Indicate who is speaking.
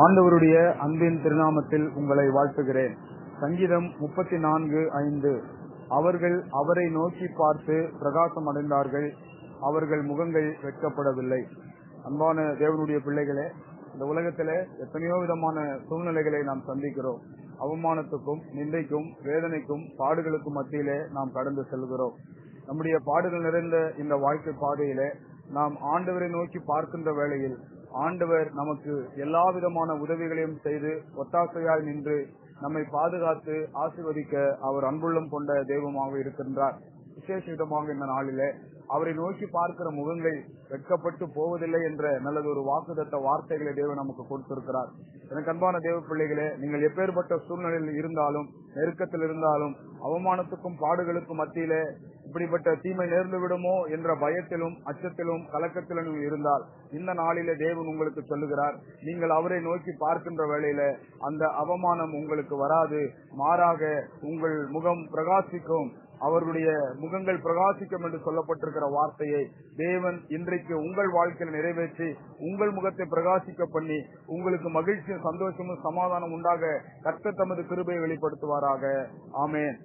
Speaker 1: ஆண்டவருடைய அன்பின் திருநாமத்தில் உங்களை வாழ்த்துகிறேன். சங்கீதம் முப்பத்தி நான்கு ஐந்து. அவர்கள் அவரை நோக்கி பார்த்து பிரகாசம் அடைந்தார்கள். அவர்கள் முகங்கள் வெட்கப்படவில்லை. அன்பான தேவனுடைய பிள்ளைகளே இந்த உலகத்திலே எத்தனையோ விதமான சூழ்நிலைகளை நாம் சந்திக்கிறோம். அவமானத்துக்கும் நிந்தைக்கும் வேதனைக்கும் பாடுகளுக்கும் மத்தியிலே நாம் கடந்து செல்கிறோம். நம்முடைய பாடுகள் நிறைந்த இந்த வாழ்க்கை பாதையிலே நாம் ஆண்டவரை நோக்கி பார்க்கின்ற வேளையில் ஆண்டவர் நமக்கு எல்லா விதமான உதவிகளையும் செய்து ஒத்தாசையாய் நின்று நம்மை பாதுகாத்து ஆசிர்வதிக்க அவர் அன்புள்ளம் கொண்ட தெய்வமாக இருக்கின்றார். விசேஷ விதமாக இந்த நாளில அவரை நோக்கி பார்க்கிற முகங்கள் வெட்கப்பட்டு போவதில்லை என்ற நல்லது ஒரு வாக்குதத்த வார்த்தைகளை தேவன் நமக்கு கொடுத்திருக்கிறார். எனக்கு அன்பான தேவ பிள்ளைகளே நீங்கள் எப்பேற்பட்ட சூழ்நிலையில் இருந்தாலும் நெருக்கத்தில் இருந்தாலும் அவமானத்துக்கும் பாடுகளுக்கும் மத்தியிலே இப்படிப்பட்ட தீமை நேர்ந்து விடுமோ என்ற பயத்திலும் அச்சத்திலும் கலக்கத்திலும் இருந்தால் இந்த நாளிலே தேவன் உங்களுக்கு சொல்லுகிறார் நீங்கள் அவரை நோக்கி பார்க்கின்ற வேளையில அந்த அவமானம் உங்களுக்கு வராது மாறாக உங்கள் முகம் பிரகாசிக்கும். அவர்களுடைய முகங்கள் பிரகாசிக்கும் என்று சொல்லப்பட்டிருக்கிற வார்த்தையை தேவன் இன்றைக்கு உங்கள் வாழ்க்கையில் நிறைவேற்றி உங்கள் முகத்தை பிரகாசிக்க பண்ணி உங்களுக்கு மகிழ்ச்சியும் சந்தோஷமும் சமாதானம் உண்டாக கர்த்த தமது கிருபையை வெளிப்படுத்துவாராக. ஆமேன்.